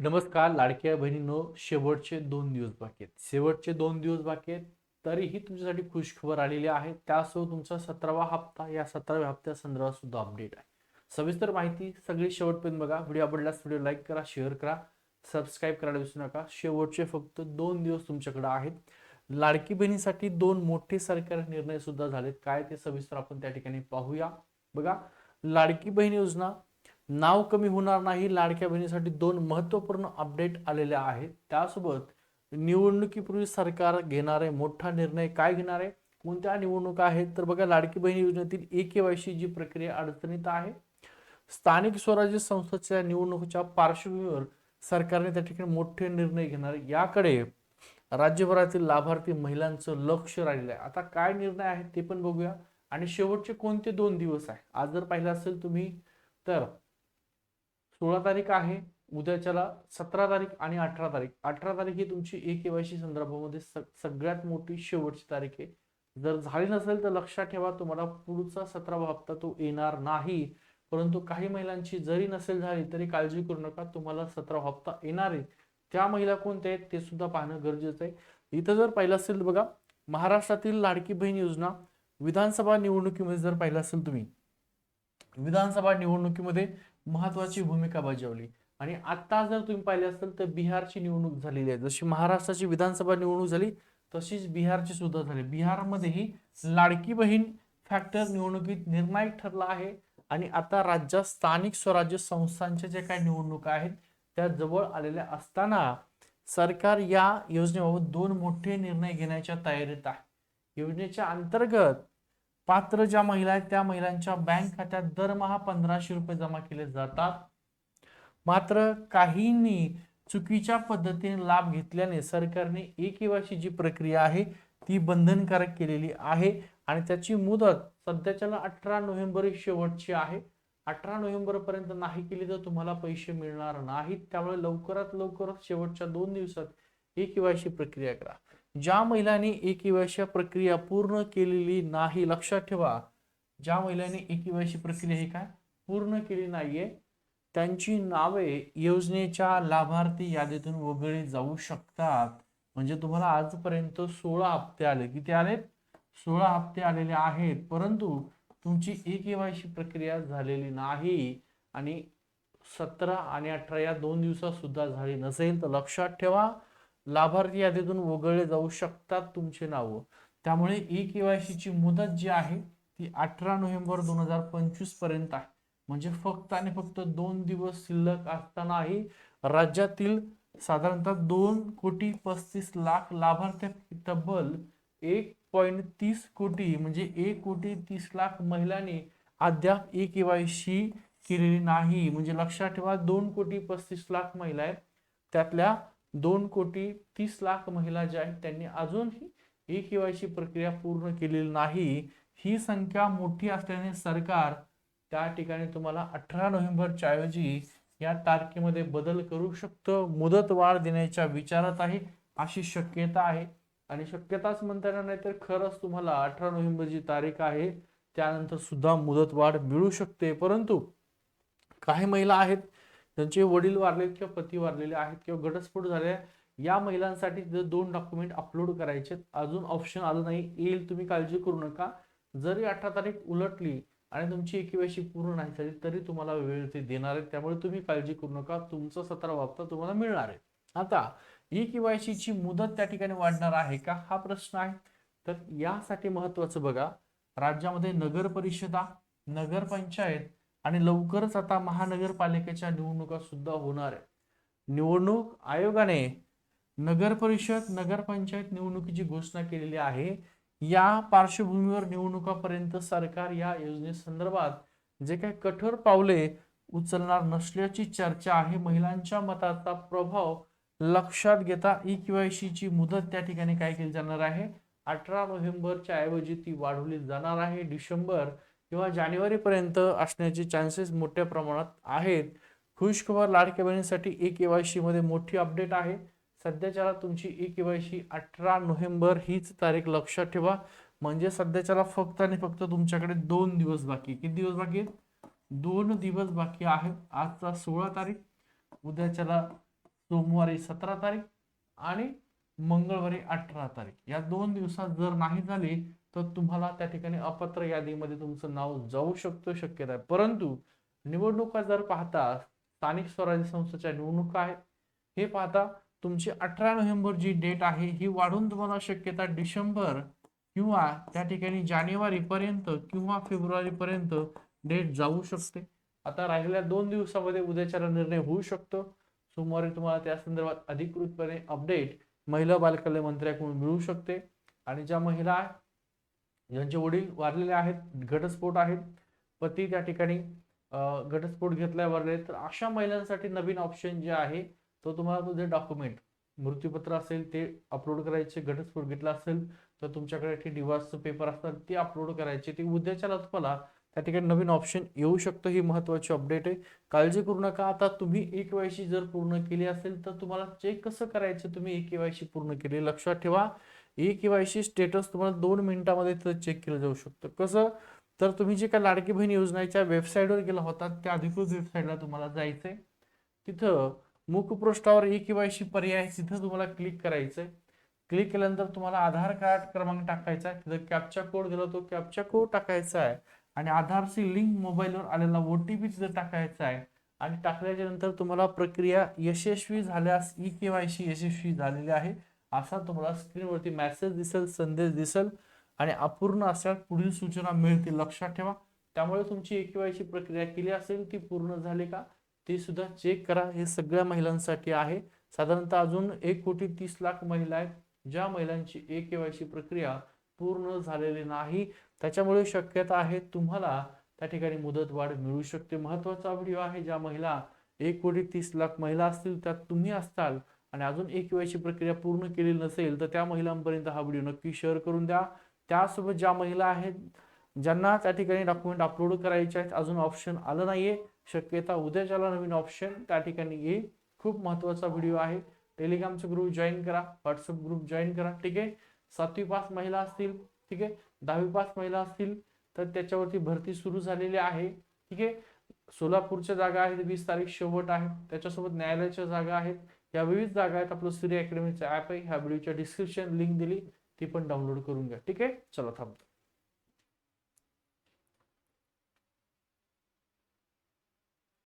नमस्कार लाडक्या बहिणींनो शेवटचे दोन दिवस बाकी आहेत. शेवटचे दोन दिवस बाकी आहेत तरीही तुमच्यासाठी खुशखबर आलेली आहे. त्यासोबत तुमचा सतरावा हप्ता या सतराव्या हप्त्या संदर्भात सुद्धा अपडेट आहे. सविस्तर माहिती सगळी शेवटपर्यंत बघा. व्हिडिओ आवडल्यास व्हिडिओ लाईक करा शेअर करा सबस्क्राईब करायला विसरू नका. शेवटचे फक्त दोन दिवस तुमच्याकडे आहेत. लाडकी बहिणीसाठी दोन मोठे सरकारी निर्णय सुद्धा झालेत. काय ते सविस्तर आपण त्या ठिकाणी पाहूया. बघा लाडकी बहीण योजना नाव कमी होणार नाही लाडक्या बहिणीसाठी दोन महत्त्वपूर्ण अपडेट आलेले आहेत. त्यासोबत निवडणुकीपूर्वी सरकार घेणारे मोठा निर्णय काय घेणार आहे? कोणत्या निवडणुका आहेत? तर बघा लाडकी बहीण योजनेतील ए केवायसी जी प्रक्रिया अडचणीत आहे. स्थानिक स्वराज्य संस्थेच्या निवडणुकीच्या पार्श्वभूमीवर सरकारने त्या ठिकाणी मोठे निर्णय घेणार आहे. याकडे राज्यभरातील लाभार्थी महिलांचं लक्ष राहिलेलं आहे. आता काय निर्णय आहेत ते पण बघूया. आणि शेवटचे कोणते दोन दिवस आहे? आज जर पाहिलं असेल तुम्ही तर सोळा तारीख आहे उद्याच्याला सतरा तारीख आणि अठरा तारीख. अठरा तारीख ही तुमची ए केवायसी संदर्भामध्ये सगळ्यात मोठी शेवटची तारीख आहे. जर झाली नसेल तर लक्षात ठेवा तुम्हाला पुढचा सतरावा हप्ता तो येणार नाही. परंतु काही महिलांची जरी नसेल झाली तरी काळजी करू नका तुम्हाला सतरा हप्ता येणार आहे. त्या महिला कोणत्या आहेत ते सुद्धा पाहणं गरजेचं आहे. इथं जर पाहिलं असेल बघा महाराष्ट्रातील लाडकी बहीण योजना विधानसभा निवडणुकीमध्ये जर पाहिलं असेल तुम्ही विधानसभा निवडणुकीमध्ये महत्वाची भूमिका बजावली. आणि आता जर तुम्ही पाहिले असेल तर बिहारची निवडणूक झालेली आहे. जशी महाराष्ट्राची विधानसभा निवडणूक झाली तशीच बिहारची सुद्धा झाली. बिहारमध्येही लाडकी बहीण फॅक्टर निवडणुकीत निर्णायक ठरला आहे. आणि आता राज्यात स्थानिक स्वराज्य संस्थांच्या ज्या काही निवडणुका आहेत त्या जवळ आलेल्या असताना सरकार या योजनेबाबत दोन मोठे निर्णय घेण्याच्या तयारीत आहे. योजनेच्या अंतर्गत पात्र ज्या महिला आहेत त्या महिलांच्या बँक खात्यात दरमहा पंधराशे रुपये जमा केले जातात. मात्र काहींनी चुकीच्या पद्धतीने लाभ घेतल्याने सरकारने एक वर्षी जी प्रक्रिया आहे ती बंधनकारक केलेली आहे आणि त्याची मुदत सध्याच्याला अठरा नोव्हेंबर ही शेवटची आहे. अठरा नोव्हेंबर पर्यंत नाही केली तर तुम्हाला पैसे मिळणार नाहीत. त्यामुळे लवकरात लवकर शेवटच्या दोन दिवसात ही केवायसी प्रक्रिया करा. ज्या महिलांनी ए प्रक्रिया पूर्ण केलेली नाही लक्षात ठेवा. ज्या महिलांनी ए प्रक्रिया ही काय? पूर्ण केली नाहीये त्यांची नावे योजनेच्या लाभार्थी यादीतून वगळली जाऊ शकतात. म्हणजे तुम्हाला आजपर्यंत सोळा हप्ते आले. किती आलेत? सोळा हप्ते आलेले आहेत. परंतु तुमची ए केवायसी प्रक्रिया झालेली नाही आणि सतरा आणि अठरा या दोन दिवसात सुद्धा झाली नसेल तर लक्षात ठेवा. लाभार्थी यादीतून वगळले जाऊ शकतात तुमचे नावं. त्यामुळे ई केवायसीची मुदत जी आहे ती अठरा नोव्हेंबर दोन हजार पंचवीसपर्यंत आहे. म्हणजे फक्त आणि फक्त दोन दिवस शिल्लक असतानाही राज्यातील साधारणतः दोन कोटी पस्तीस लाख लाभार्थी तब्बल एक पॉईंट तीस कोटी म्हणजे एक कोटी तीस लाख महिलांनी अद्याप ई केवायसी केलेली नाही. म्हणजे लक्षात ठेवा दोन कोटी पस्तीस लाख महिला आहेत. त्यातल्या दोन कोटी तीस लाख महिला ज्या आहेत त्यांनी अजूनही ई केवायसी प्रक्रिया पूर्ण केलेली नाही. ही संख्या मोठी असल्याने सरकार त्या ठिकाणी तुम्हाला अठरा नोव्हेंबरच्या ऐवजी या तारखेमध्ये बदल करू शकतं. मुदत वाढ देण्याच्या विचारात आहे अशी शक्यता आहे. आणि शक्यताच म्हणता येणार नाही तर खरंच तुम्हाला अठरा नोव्हेंबर जी तारीख आहे त्यानंतर सुद्धा मुदतवाढ मिळू शकते. परंतु काही महिला आहेत त्यांचे वडील वारलेत किंवा पती वारलेले आहेत किंवा घटस्फोट झाले या महिलांसाठी जर दोन डॉक्युमेंट अपलोड करायचे अजून ऑप्शन आलं नाही. येईल तुम्ही काळजी करू नका. जरी अठरा तारीख उलटली आणि तुमची केवायसी पूर्ण नाही झाली तरी तुम्हाला वेळ ते देणार आहे त्यामुळे तुम्ही काळजी करू नका. तुमचा सतरा हप्ता तुम्हाला मिळणार आहे आता ई केवायसी मुदत त्या ठिकाणी वाढणार आहे का? हा प्रश्न आहे. तर यासाठी महत्वाचं बघा. राज्यामध्ये नगर परिषदा नगरपंचायत आणि लवकरच आता महानगरपालिकेच्या निवडणुका सुद्धा होणार आहे निवडणूक आयोगाने नगर परिषद नगरपंचायत निवडणुकीची घोषणा केलेली आहे. या पार्श्वभूमीवर निवडणुकापर्यंत सरकार या योजनेसंदर्भात जे काही कठोर पावले उचलणार नसल्याची चर्चा आहे. महिलांच्या मताचा प्रभाव लक्षात घेता ई ची मुदत त्या ठिकाणी काय केली जाणार आहे? अठरा नोव्हेंबरच्या ऐवजी ती वाढवली जाणार आहे. डिसेंबर किंवा जानेवारीपर्यंत असण्याचे चान्सेस मोठ्या प्रमाणात आहेत. खुशखबर लाडक्या बहिणीसाठी ई केवायसी मध्ये मोठी अपडेट आहे. सध्याच्याला तुमची ई केवायसी अठरा नोव्हेंबर हीच तारीख लक्षात ठेवा. म्हणजे सध्याच्याला फक्त आणि फक्त तुमच्याकडे दोन दिवस बाकी किती दिवस बाकी आहेत? दोन दिवस बाकी आहेत. आजचा सोळा तारीख उद्याच्याला सोमवारी सतरा तारीख आणि मंगळवारी अठरा तारीख. या दोन दिवसात जर नाही झाली तर तुम्हाला त्या ठिकाणी अपत्र यादीमध्ये तुमचं नाव जाऊ शकतो शक्यता आहे. परंतु निवडणुका जर पाहता स्थानिक स्वराज्य संस्थेच्या निवडणुका आहेत. हे पाहता तुमची अठरा नोव्हेंबर जी डेट आहे ही वाढून तुम्हाला शक्यता डिसेंबर किंवा त्या ठिकाणी जानेवारी पर्यंत किंवा फेब्रुवारी पर्यंत डेट जाऊ शकते. आता राहिलेल्या दोन दिवसामध्ये उद्याच्याला निर्णय होऊ शकतो. सोमवारी तुम्हाला त्या संदर्भात अधिकृतपणे अपडेट महिला बालकल्याण मंत्र्याकडून मिळू शकते. आणि ज्या महिला यांचे वडील वारलेले आहेत घटस्फोट आहेत. पती त्या ठिकाणी घटस्फोट घेतलाय वारले. तर अशा महिलांसाठी नवीन ऑप्शन जे आहे तो तुम्हाला तुझे डॉक्युमेंट मृत्यूपत्र असेल ते अपलोड करायचे. घटस्फोट घेतला असेल तर तुमच्याकडे ते डिवॉर्सचं पेपर असतात ते अपलोड करायचे. ते उद्याच्याला तुम्हाला त्या ठिकाणी नवीन ऑप्शन येऊ शकतं. ही महत्वाची अपडेट आहे. काळजी करू नका. आता तुम्ही एक वायशी जर पूर्ण केली असेल तर तुम्हाला चेक कसं करायचं तुम्ही एक वायशी पूर्ण केली. लक्षात ठेवा. ई केवायसी स्टेटस तुम्हाला दोन मिनिटामध्ये चेक केलं जाऊ शकतं. कसं? तर तुम्ही जे काय लाडकी बहीण योजनेच्या वेबसाईटवर गेला होता त्या अधिकृत वेबसाईटला तुम्हाला जायचंय. तिथं मुखपृष्ठावर ई केवायसी पर्याय आहे, तिथं तुम्हाला क्लिक करायचंय. क्लिक केल्यानंतर तुम्हाला आधार कार्ड क्रमांक टाकायचा आहे. तिथं कॅप्चा कोड दिला तो कॅप्चा कोड टाकायचा आहे. आणि आधारशी लिंक मोबाईलवर आलेला ओ टी पी तिथं टाकायचा आहे. आणि टाकल्याच्या नंतर तुम्हाला प्रक्रिया यशस्वी झाल्यास ई केवायसी यशस्वी झालेली आहे. असा तुम्हाला स्क्रीनवरती मेसेज दिसेल संदेश दिसेल आणि अपूर्ण असल्यास पुढील सूचना मिळतील. लक्षात ठेवा. त्यामुळे तुमची एकेवायची प्रक्रिया केली असेल ती पूर्ण झाली का ते सुद्धा चेक करा. हे सगळ्या महिलांसाठी आहे. साधारणतः अजून एक कोटी तीस लाख महिला आहेत ज्या महिलांची ए केवायसी प्रक्रिया पूर्ण झालेली नाही. त्याच्यामुळे शक्यता आहे तुम्हाला त्या ठिकाणी मुदत वाढ मिळू शकते. महत्त्वाचा व्हिडिओ आहे ज्या महिला एक कोटी तीस लाख महिला असतील त्यात तुम्ही असताल आणि अजून एक केवायसी प्रक्रिया पूर्ण केलेली नसेल तर त्या महिलांपर्यंत हा व्हिडिओ नक्की शेअर करून द्या. त्यासोबत ज्या महिला आहेत ज्यांना त्या ठिकाणी डॉक्युमेंट अपलोड करायचे आहेत अजून ऑप्शन आलं नाहीये. शक्यता उद्याच्याला नवीन ऑप्शन त्या ठिकाणी येईल. खूप महत्त्वाचा व्हिडिओ आहे. टेलिग्रामचा ग्रुप जॉईन करा व्हॉट्सअप ग्रुप जॉईन करा ठीक आहे? सातवी पास महिला असतील ठीक आहे? दहावी पास महिला असतील तर त्याच्यावरती भरती सुरू झालेली आहे ठीक आहे? सोलापूरच्या जागा आहेत वीस तारीख शेवट आहे. त्याच्यासोबत न्यायालयाच्या जागा आहेत. या विविध जागा आहेत. आपलं सूर्य अकॅडमीचं ऍप आहे ह्या व्हिडिओच्या डिस्क्रिप्शन लिंक दिली. ती पण डाउनलोड करून घ्या. ठीक आहे? चला थांबतो.